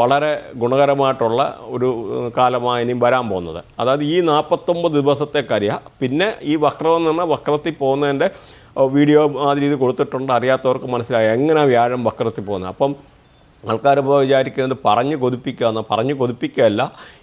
വളരെ ഗുണകരമായിട്ടുള്ള ഒരു കാലമാണ് ഇനിയും വരാൻ പോകുന്നത്. അതായത് ഈ നാൽപ്പത്തൊമ്പത് ദിവസത്തെ കരിയ പിന്നെ ഈ വക്രം എന്ന് പറഞ്ഞാൽ വക്രത്തിൽ പോകുന്നതിന്റെ വീഡിയോ ആ രീതി കൊടുത്തിട്ടുണ്ട്. അറിയാത്തവർക്ക് മനസ്സിലായി എങ്ങനെ വ്യാഴം വക്രത്തിൽ പോകുന്നത്. അപ്പം ആൾക്കാർ ഇപ്പോൾ വിചാരിക്കുന്നത് പറഞ്ഞ് കൊതിപ്പിക്കുക പറഞ്ഞു കൊതിപ്പിക്കുകയല്ല.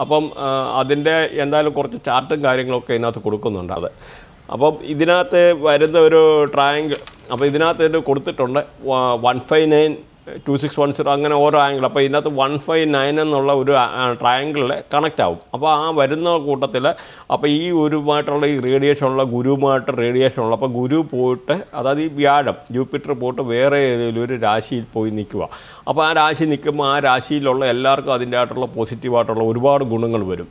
അപ്പം അതിന്റെ എന്തായാലും കുറച്ച് ചാർട്ടും കാര്യങ്ങളൊക്കെ ഇതിനകത്ത് കൊടുക്കുന്നുണ്ട് അത്. അപ്പം ഇതിനകത്ത് വരുന്ന ഒരു ട്രയാങ്കിൾ അപ്പോൾ ഇതിനകത്ത് ഇത് കൊടുത്തിട്ടുണ്ട് one five nine two six one zero അങ്ങനെ ഓരോ ആംഗിൾ അപ്പോൾ ഇതിനകത്ത് വൺ ഫൈവ് നയൻ എന്നുള്ള ഒരു ട്രയാങ്കിളിൽ കണക്റ്റ് ആവും. അപ്പോൾ ആ വരുന്ന കൂട്ടത്തിൽ അപ്പോൾ ഈ ഒരുമായിട്ടുള്ള ഈ റേഡിയേഷനുള്ള ഗുരുവുമായിട്ട് റേഡിയേഷൻ ഉള്ള അപ്പോൾ ഗുരു പോയിട്ട് അതായത് ഈ വ്യാഴം ജൂപ്പിറ്റർ പോയിട്ട് വേറെ ഏതെങ്കിലും ഒരു രാശിയിൽ പോയി നിൽക്കുക. അപ്പോൾ ആ രാശി നിൽക്കുമ്പോൾ ആ രാശിയിലുള്ള എല്ലാവർക്കും അതിന്റെ ആയിട്ടുള്ള പോസിറ്റീവായിട്ടുള്ള ഒരുപാട് ഗുണങ്ങൾ വരും.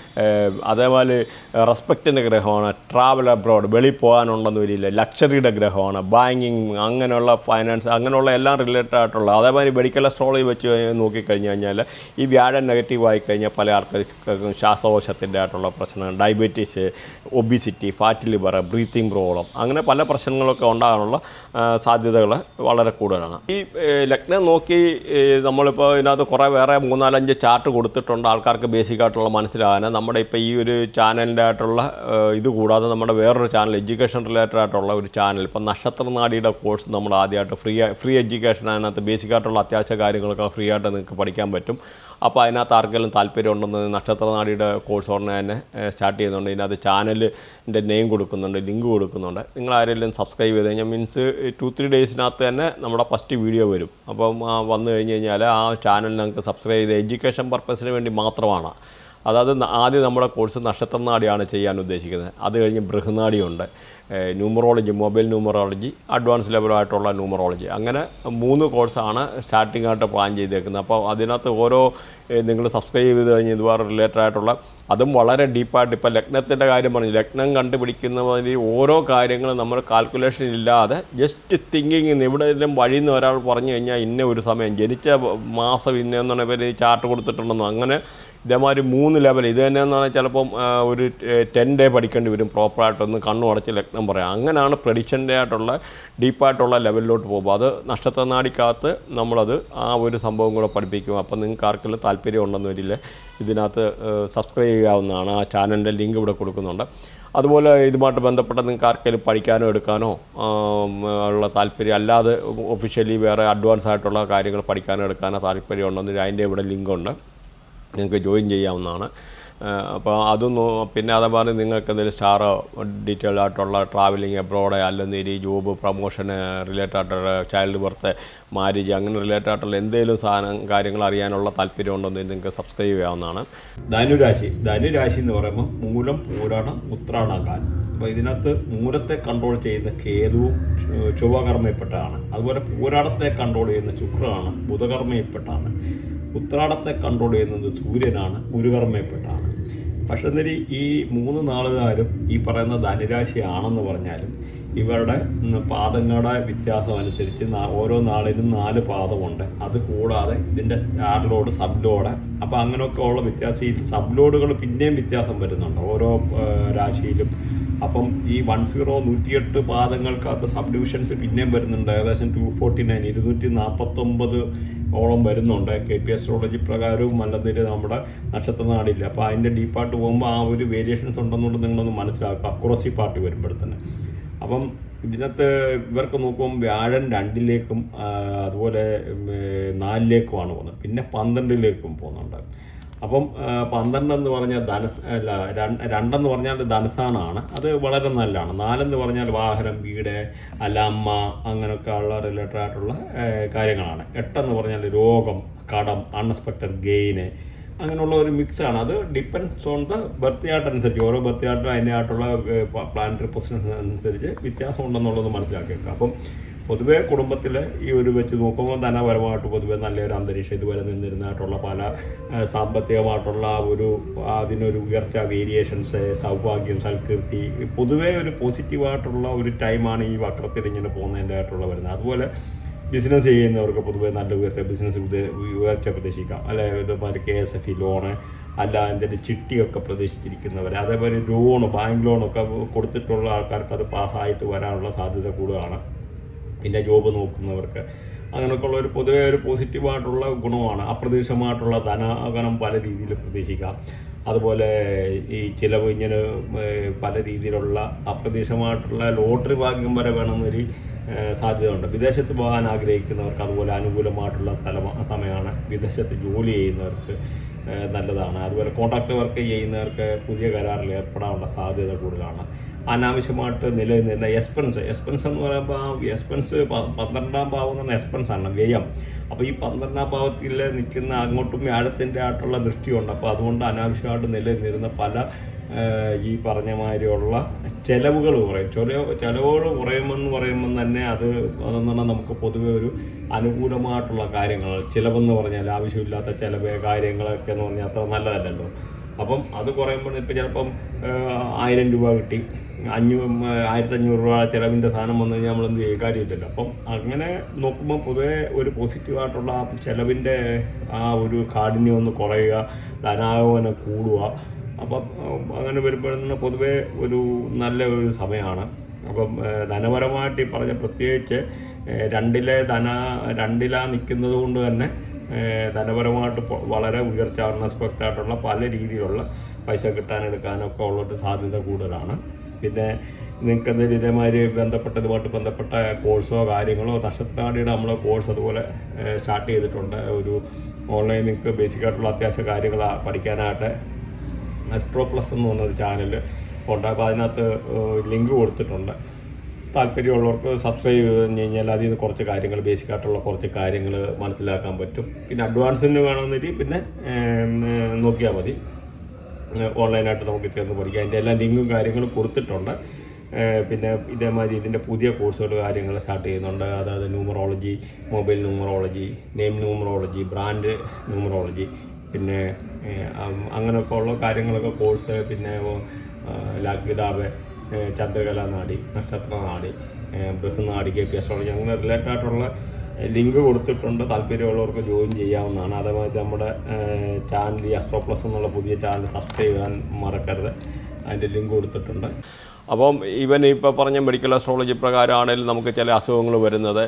അതേപോലെ റെസ്പെക്റ്റിന്റെ ഗ്രഹമാണ് ട്രാവൽ അബ്രോഡ് വെളിയിൽ പോകാനുണ്ടെന്ന് വരില്ല ലക്ഷറിയുടെ ഗ്രഹമാണ് ബാങ്കിങ് അങ്ങനെയുള്ള ഫൈനാൻസ് അങ്ങനെയുള്ള എല്ലാം റിലേറ്റഡ് ആയിട്ടുള്ള അതേമാതിരി മെഡിക്കൽ അസ്ട്രോളജി വെച്ച് കഴിഞ്ഞ് നോക്കിക്കഴിഞ്ഞ് കഴിഞ്ഞാൽ ഈ വ്യാഴം നെഗറ്റീവ് ആയി കഴിഞ്ഞാൽ പല ആൾക്കാർക്കും ശ്വാസകോശത്തിന്റെ ആയിട്ടുള്ള പ്രശ്നങ്ങൾ diabetes obesity fat liver breathing problem അങ്ങനെ പല പ്രശ്നങ്ങളൊക്കെ ഉണ്ടാകാനുള്ള സാധ്യതകൾ വളരെ കൂടുതലാണ്. ഈ ലഗ്നം നോക്കി നമ്മളിപ്പോൾ ഇതിനകത്ത് കുറേ വേറെ മൂന്നാലഞ്ച് ചാർട്ട് കൊടുത്തിട്ടുണ്ട് ആൾക്കാർക്ക് ബേസിക്കായിട്ടുള്ള മനസ്സിലാകാൻ നമ്മുടെ ഇപ്പോൾ ഈ ഒരു ചാനലിന്റെ ആയിട്ടുള്ള ഇത് കൂടാതെ നമ്മുടെ വേറൊരു ചാനൽ എഡ്യൂക്കേഷൻ റിലേറ്റഡ് ആയിട്ടുള്ള ഒരു ചാനൽ ഇപ്പം നക്ഷത്രനാടിയുടെ കോഴ്സ് നമ്മൾ ആദ്യമായിട്ട് ഫ്രീ ഫ്രീ എഡ്യൂക്കേഷൻ അതിനകത്ത് ബേസിക് ആയിട്ടുള്ള അത്യാവശ്യ കാര്യങ്ങളൊക്കെ ഫ്രീ ആയിട്ട് നിങ്ങൾക്ക് പഠിക്കാൻ പറ്റും. അപ്പോൾ അതിനകത്ത് ആർക്കെങ്കിലും താല്പര്യം ഉണ്ടെന്ന് നക്ഷത്രനാടിയുടെ കോഴ്സ് ഉടനെ തന്നെ സ്റ്റാർട്ട് ചെയ്യുന്നുണ്ട്. ഇതിനകത്ത് ചാനലിന്റെ നെയിം കൊടുക്കുന്നുണ്ട് ലിങ്ക് കൊടുക്കുന്നുണ്ട്. നിങ്ങൾ ആരെങ്കിലും സബ്സ്ക്രൈബ് ചെയ്ത് കഴിഞ്ഞാൽ മീൻസ് ടു ത്രീ ഡേയ്സിനകത്ത് തന്നെ നമ്മുടെ ഫസ്റ്റ് വീഡിയോ വരും. അപ്പം വന്നു കഴിഞ്ഞ് കഴിഞ്ഞാൽ ആ ചാനൽ നിങ്ങൾക്ക് സബ്സ്ക്രൈബ് ചെയ്ത് എഡ്യൂക്കേഷൻ പർപ്പസിന് വേണ്ടി മാത്രമാണ്. അതായത് ആദ്യം നമ്മുടെ കോഴ്സ് നക്ഷത്രനാടിയാണ് ചെയ്യാൻ ഉദ്ദേശിക്കുന്നത്. അത് കഴിഞ്ഞ് ബൃഹനാടിയുണ്ട്. ന്യൂമറോളജി മൊബൈൽ ന്യൂമറോളജി അഡ്വാൻസ് ലെവലായിട്ടുള്ള ന്യൂമറോളജി. അങ്ങനെ മൂന്ന് കോഴ്സാണ് സ്റ്റാർട്ടിംഗ് ആയിട്ട് പ്ലാൻ ചെയ്തേക്കുന്നത്. അപ്പോൾ അതിനകത്ത് ഓരോ നിങ്ങൾ സബ്സ്ക്രൈബ് ചെയ്ത് കഴിഞ്ഞ് ഇതുപോലെ റിലേറ്റഡ് ആയിട്ടുള്ള അതും വളരെ ഡീപ്പായിട്ട് ഇപ്പോൾ ലഗ്നത്തിന്റെ കാര്യം പറഞ്ഞു. ലഗ്നം കണ്ടുപിടിക്കുന്നതിൽ ഓരോ കാര്യങ്ങളും നമ്മൾ കാൽക്കുലേഷൻ ഇല്ലാതെ ജസ്റ്റ് തിങ്കിങ് എവിടെയെങ്കിലും വഴിയിൽ നിന്ന് ഒരാൾ പറഞ്ഞു കഴിഞ്ഞാൽ ഇന്ന ഒരു സമയം ജനിച്ച മാസം ഇന്നെന്നാണ് ഇവർ ചാർട്ട് കൊടുത്തിട്ടുണ്ടെന്നോ അങ്ങനെ ഇതേമാതിരി മൂന്ന് ലെവൽ ഇത് തന്നെയെന്നാണ് ചിലപ്പം ഒരു ടെൻ ഡേ പഠിക്കേണ്ടി വരും പ്രോപ്പറായിട്ടൊന്ന് കണ്ണു അടച്ച് ലഗ്നം പറയാം അങ്ങനെയാണ് പ്രഡിക്ഷന്റെ ആയിട്ടുള്ള ഡീപ്പായിട്ടുള്ള ലെവലിലോട്ട് പോകുമ്പോൾ അത് നക്ഷത്രനാടിക്കകത്ത് നമ്മളത് ആ ഒരു സംഭവം കൂടെ പഠിപ്പിക്കും. അപ്പം നിങ്ങൾക്ക് ആർക്കെങ്കിലും താല്പര്യം ഉണ്ടെന്ന് വരില്ല ഇതിനകത്ത് സബ്സ്ക്രൈബ് ചെയ്യാവുന്നതാണ്. ആ ചാനലിന്റെ ലിങ്ക് ഇവിടെ കൊടുക്കുന്നുണ്ട്. അതുപോലെ ഇതുമായിട്ട് ബന്ധപ്പെട്ട നിങ്ങൾക്ക് ആർക്കെങ്കിലും പഠിക്കാനോ എടുക്കാനോ ഉള്ള താല്പര്യം അല്ലാതെ ഒഫീഷ്യലി വേറെ അഡ്വാൻസ് ആയിട്ടുള്ള കാര്യങ്ങൾ പഠിക്കാനോ എടുക്കാനോ താല്പര്യം ഉണ്ടെന്ന് അതിന്റെ ഇവിടെ ലിങ്കുണ്ട് നിങ്ങൾക്ക് ജോയിൻ ചെയ്യാവുന്നതാണ്. അപ്പോൾ അതും നോ- പിന്നെ അതേപോലെ നിങ്ങൾക്ക് എന്തെങ്കിലും സ്റ്റാറോ ഡീറ്റെയിൽ ആയിട്ടുള്ള ട്രാവലിംഗ് എബ്രോഡ് അല്ലെങ്കിൽ ഈ ജോബ് പ്രൊമോഷന് റിലേറ്റഡ് ആയിട്ടുള്ള ചൈൽഡ് ബർത്ത് മാരേജ് അങ്ങനെ റിലേറ്റഡ് ആയിട്ടുള്ള എന്തെങ്കിലും സാധനം കാര്യങ്ങൾ അറിയാനുള്ള താല്പര്യം ഉണ്ടെന്ന് നിങ്ങൾക്ക് സബ്സ്ക്രൈബ് ചെയ്യാവുന്നതാണ്. ധനുരാശി. ധനുരാശി എന്ന് പറയുമ്പോൾ മൂലം പൂരാടം ഉത്രാടങ്കാൽ അപ്പോൾ ഇതിനകത്ത് മൂലത്തെ കൺട്രോൾ ചെയ്യുന്ന കേതുവും ചൊവ്വകർമ്മയിൽപ്പെട്ടതാണ്. അതുപോലെ പൂരാടത്തെ കൺട്രോൾ ചെയ്യുന്ന ശുക്രനാണ് ബുധകർമ്മയിൽപ്പെട്ടാണ് ഉത്രാടത്തെ കൺട്രോൾ ചെയ്യുന്നത് സൂര്യനാണ് ഗുരുകർമ്മയിൽപ്പെട്ടാണ് പക്ഷെ ഈ മൂന്ന് നാളുകാരും ഈ പറയുന്ന ധനുരാശിയാണെന്ന് പറഞ്ഞാലും ഇവരുടെ പാദങ്ങളുടെ വ്യത്യാസം അനുസരിച്ച് ഓരോ നാളിനും നാല് പാദമുണ്ട്. അത് കൂടാതെ ഇതിന്റെ സ്റ്റാർ ലോഡ് സബ് ലോഡ് അപ്പോൾ അങ്ങനെയൊക്കെ ഉള്ള വ്യത്യാസം. ഈ സബ് ലോഡുകൾ പിന്നെയും വ്യത്യാസം വരുന്നുണ്ട് ഓരോ രാശിയിലും. അപ്പം ഈ വൺ സീറോ നൂറ്റിയെട്ട് പാദങ്ങൾക്കകത്ത് സബ് ഡിവിഷൻസ് പിന്നെയും വരുന്നുണ്ട്. ഏകദേശം ടു ഫോർട്ടി നയൻ ഇരുന്നൂറ്റി നാൽപ്പത്തൊമ്പത് ഓളം വരുന്നുണ്ട്. കെ പി അസ്ട്രോളജി പ്രകാരവും അല്ലെന്നിട്ട് നമ്മുടെ നക്ഷത്ര നാടില്ല അപ്പോൾ അതിന്റെ ഡീപ്പായിട്ട് പോകുമ്പോൾ ആ ഒരു വേരിയേഷൻസ് ഉണ്ടെന്നുള്ളത് നിങ്ങളൊന്ന് മനസ്സിലാക്കുക. അക്രോസി പാർട്ടി വരുമ്പോഴത്തന്നെ അപ്പം ഇതിനകത്ത് ഇവർക്ക് നോക്കുമ്പോൾ വ്യാഴൻ രണ്ടിലേക്കും അതുപോലെ നാലിലേക്കുമാണ് പോകുന്നത്. പിന്നെ പന്ത്രണ്ടിലേക്കും പോകുന്നുണ്ട്. അപ്പം പന്ത്രണ്ട് എന്ന് പറഞ്ഞാൽ ധനസ് അല്ല രണ്ട് രണ്ടെന്ന് പറഞ്ഞാൽ ധനസാണാണ്. അത് വളരെ നല്ലതാണ്. നാലെന്ന് പറഞ്ഞാൽ വാഹനം വീട് അല്ല അമ്മ അങ്ങനെയൊക്കെ ഉള്ള റിലേറ്റഡ് ആയിട്ടുള്ള കാര്യങ്ങളാണ്. എട്ടെന്ന് പറഞ്ഞാൽ രോഗം കടം അൺഎക്സ്പെക്റ്റഡ് ഗെയിന് അങ്ങനെയുള്ള ഒരു മിക്സ് ആണ്. അത് depends on the birth chart അനുസരിച്ച്. ഓരോ ബർത്ത് ചാർട്ടിനും അതിന്റെ ആയിട്ടുള്ള പ്ലാനറ്ററി പൊസിഷൻ അനുസരിച്ച് വ്യത്യാസം ഉണ്ടെന്നുള്ളത് മനസ്സിലാക്കിയേക്കാം അപ്പം പൊതുവേ കുടുംബത്തിൽ ഈ ഒരു വെച്ച് നോക്കുമ്പോൾ ധനപരമായിട്ട് പൊതുവേ നല്ലൊരു അന്തരീക്ഷം ഇതുവരെ നിന്നിരുന്നതായിട്ടുള്ള പല സാമ്പത്തികമായിട്ടുള്ള ഒരു അതിനൊരു ഉയർച്ച വേരിയേഷൻസ് സൗഭാഗ്യം സൽകീർത്തി പൊതുവേ ഒരു പോസിറ്റീവായിട്ടുള്ള ഒരു ടൈമാണ് ഈ വക്രത്തിൽ ഇങ്ങനെ പോകുന്നതിന്റെ ആയിട്ടുള്ള വരുന്നത്. അതുപോലെ ബിസിനസ് ചെയ്യുന്നവർക്ക് പൊതുവെ നല്ല ഉയർച്ച ബിസിനസ് ഉയർച്ച പ്രതീക്ഷിക്കാം. അല്ലെ? ഇതുപോലെ K S F E loan അല്ല എന്തെങ്കിലും ചിട്ടിയൊക്കെ പ്രതീക്ഷിച്ചിരിക്കുന്നവർ അതേപോലെ ലോണ് ബാങ്ക് ലോണൊക്കെ കൊടുത്തിട്ടുള്ള ആൾക്കാർക്ക് അത് പാസ്സായിട്ട് വരാനുള്ള സാധ്യത കൂടുതലാണ്. പിന്നെ ജോബ് നോക്കുന്നവർക്ക്. അങ്ങനെയൊക്കെയുള്ള ഒരു പൊതുവെ ഒരു പോസിറ്റീവായിട്ടുള്ള ഗുണമാണ്. അപ്രതീക്ഷിതമായിട്ടുള്ള ധനാഗനം പല രീതിയിൽ പ്രതീക്ഷിക്കാം. അതുപോലെ ഈ ചിലവ് ഇങ്ങനെ പല രീതിയിലുള്ള അപ്രതീക്ഷിതമായിട്ടുള്ള ലോട്ടറി ഭാഗ്യം വരെ വേണമെന്നൊരു സാധ്യത സാധ്യതയുണ്ട്. വിദേശത്ത് പോകാൻ ആഗ്രഹിക്കുന്നവർക്ക് അതുപോലെ അനുകൂലമായിട്ടുള്ള സ്ഥലമാണ് സമയമാണ് വിദേശത്ത് ജോലി ചെയ്യുന്നവർക്ക് നല്ലതാണ്. അതുപോലെ കോൺട്രാക്ട് വർക്ക് ചെയ്യുന്നവർക്ക് പുതിയ കരാറിൽ ഏർപ്പെടാനുള്ള സാധ്യത കൂടുതലാണ്. അനാവശ്യമായിട്ട് നിലനിന്ന എക്സ്പെൻസ് എക്സ്പെൻസ് എന്ന് പറയുമ്പോൾ എക്സ്പെൻസ് പന്ത്രണ്ടാം ഭാവം എന്ന് എക്സ്പെൻസ് ആണ് വ്യയം. അപ്പോൾ ഈ പന്ത്രണ്ടാം ഭാവത്തിൽ നിൽക്കുന്ന അങ്ങോട്ടും വ്യാഴത്തിന്റെ ആയിട്ടുള്ള ദൃഷ്ടിയുണ്ട്. അപ്പോൾ അതുകൊണ്ട് അനാവശ്യമായിട്ട് നിലനിന്നിരുന്ന പല ഈ പറഞ്ഞ മാതിരിയുള്ള ചെലവുകൾ കുറയും. ചില ചെലവുകൾ കുറയുമെന്ന് പറയുമ്പോൾ തന്നെ അത് അതെന്ന് പറഞ്ഞാൽ നമുക്ക് പൊതുവെ ഒരു അനുകൂലമായിട്ടുള്ള കാര്യങ്ങൾ. ചിലവെന്ന് പറഞ്ഞാൽ ആവശ്യമില്ലാത്ത ചിലവ് കാര്യങ്ങളൊക്കെ എന്ന് പറഞ്ഞാൽ അത്ര നല്ലതല്ലല്ലോ. അപ്പം അത് കുറയുമ്പോൾ ഇപ്പം ചിലപ്പം ആയിരം രൂപ കിട്ടി. അഞ്ഞൂറ് ആയിരത്തി അഞ്ഞൂറ് രൂപ ചിലവിന്റെ സാധനം വന്നു കഴിഞ്ഞാൽ നമ്മൾ എന്ത് ചെയ്യും? കാര്യമില്ലല്ലോ. അപ്പം അങ്ങനെ നോക്കുമ്പോൾ പൊതുവേ ഒരു പോസിറ്റീവായിട്ടുള്ള ആ ചിലവിന്റെ ആ ഒരു കാഠിന്യം ഒന്ന് കുറയുക ധനാഗമനം കൂടുക അപ്പം അങ്ങനെ വരുമ്പോഴെന്ന് പൊതുവേ ഒരു നല്ല ഒരു സമയമാണ്. അപ്പം ധനപരമായിട്ട് ഈ പറഞ്ഞ പ്രത്യേകിച്ച് രണ്ടിലെ ധന രണ്ടില നിൽക്കുന്നത് കൊണ്ട് തന്നെ ധനപരമായിട്ട് വളരെ ഉയർച്ച അൺഎക്സ്പെക്റ്റ് ആയിട്ടുള്ള പല രീതിയിലുള്ള പൈസ കിട്ടാനെടുക്കാനൊക്കെ ഉള്ളൊരു സാധ്യത കൂടുതലാണ്. പിന്നെ നിങ്ങൾക്ക് എന്തെങ്കിലും ഇതേമാതിരി ബന്ധപ്പെട്ടതുമായിട്ട് ബന്ധപ്പെട്ട കോഴ്സോ കാര്യങ്ങളോ നക്ഷത്രവാടിയുടെ നമ്മൾ കോഴ്സ് അതുപോലെ സ്റ്റാർട്ട് ചെയ്തിട്ടുണ്ട്. ഒരു ഓൺലൈൻ നിങ്ങൾക്ക് ബേസിക് ആയിട്ടുള്ള അത്യാവശ്യ കാര്യങ്ങൾ പഠിക്കാനായിട്ട് അസ്ട്രോ പ്ലസ് എന്ന് പറഞ്ഞൊരു ചാനൽ ഉണ്ട്. അപ്പോൾ അതിനകത്ത് ലിങ്ക് കൊടുത്തിട്ടുണ്ട്. താല്പര്യമുള്ളവർക്ക് സബ്സ്ക്രൈബ് ചെയ്ത് കഴിഞ്ഞ് കഴിഞ്ഞാൽ അതിൽ നിന്ന് കുറച്ച് കാര്യങ്ങൾ ബേസിക് ആയിട്ടുള്ള കുറച്ച് കാര്യങ്ങൾ മനസ്സിലാക്കാൻ പറ്റും. പിന്നെ അഡ്വാൻസിന് വേണമെന്നില്ല പിന്നെ നോക്കിയാൽ മതി. ഓൺലൈനായിട്ട് നമുക്ക് ചേർന്ന് പഠിക്കാം. അതിന്റെ എല്ലാ ലിങ്കും കാര്യങ്ങളും കൊടുത്തിട്ടുണ്ട്. പിന്നെ ഇതേമാതിരി ഇതിന്റെ പുതിയ കോഴ്സുകൾ കാര്യങ്ങൾ സ്റ്റാർട്ട് ചെയ്യുന്നുണ്ട്. അതായത് numerology mobile numerology name numerology brand numerology പിന്നെ അങ്ങനെയൊക്കെ ഉള്ള കാര്യങ്ങളൊക്കെ കോഴ്സ് പിന്നെ ലാഗ്വിതാബ് Chandrakala Nadi Nakshatra Nadi Brihanadi K P astrology അങ്ങനെ റിലേറ്റഡ് ആയിട്ടുള്ള ലിങ്ക് കൊടുത്തിട്ടുണ്ട്. താല്പര്യമുള്ളവർക്ക് ജോയിൻ ചെയ്യാവുന്നതാണ്. അതേമാതിരി നമ്മുടെ ചാനൽ ഈ അസ്ട്രോ പ്ലസ് എന്നുള്ള പുതിയ ചാനൽ സബ്സ്ക്രൈബ് ചെയ്യാൻ മറക്കരുത്. അതിന്റെ ലിങ്ക് കൊടുത്തിട്ടുണ്ട്. അപ്പം ഇവൻ ഇപ്പോൾ പറഞ്ഞ മെഡിക്കൽ അസ്ട്രോളജി പ്രകാരമാണെങ്കിലും നമുക്ക് ചില അസുഖങ്ങൾ വരുന്നത്.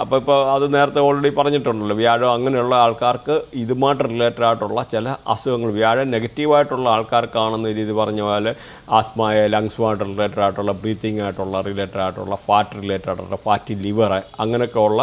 അപ്പോൾ ഇപ്പോൾ അത് നേരത്തെ ഓൾറെഡി പറഞ്ഞിട്ടുണ്ടല്ലോ വ്യാഴം അങ്ങനെയുള്ള ആൾക്കാർക്ക് ഇതുമായിട്ട് റിലേറ്റഡ് ആയിട്ടുള്ള ചില അസുഖങ്ങൾ വ്യാഴം നെഗറ്റീവായിട്ടുള്ള ആൾക്കാർക്കാണെന്ന രീതി പറഞ്ഞ പോലെ ആസ്മായ ലങ്സുമായിട്ട് റിലേറ്റഡ് ആയിട്ടുള്ള ബ്രീത്തിങ് ആയിട്ടുള്ള റിലേറ്റഡ് ആയിട്ടുള്ള ഫാറ്റ് റിലേറ്റഡ് ആയിട്ടുള്ള ഫാറ്റി ലിവർ അങ്ങനെയൊക്കെ ഉള്ള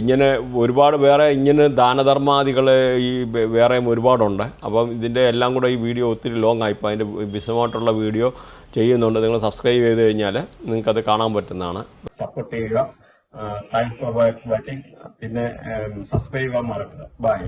ഇങ്ങനെ ഒരുപാട് വേറെ ഇങ്ങനെ ദാനധർമാദികൾ ഈ വേറെ വേറെയും ഒരുപാടുണ്ട്. അപ്പം ഇതിന്റെ എല്ലാം കൂടെ ഈ വീഡിയോ ഒത്തിരി ലോങ് ആയിപ്പോൾ അതിന്റെ വിശദമായിട്ടുള്ള വീഡിയോ ചെയ്യുന്നുണ്ട്. നിങ്ങൾ സബ്സ്ക്രൈബ് ചെയ്ത് കഴിഞ്ഞാൽ നിങ്ങൾക്കത് കാണാൻ പറ്റുന്നതാണ്. സപ്പോർട്ട് ചെയ്യുക. താങ്ക്സ് ഫോർ വാച്ചിങ് പിന്നെ സബ്സ്ക്രൈബ് ചെയ്യാൻ മറക്കുക ബൈ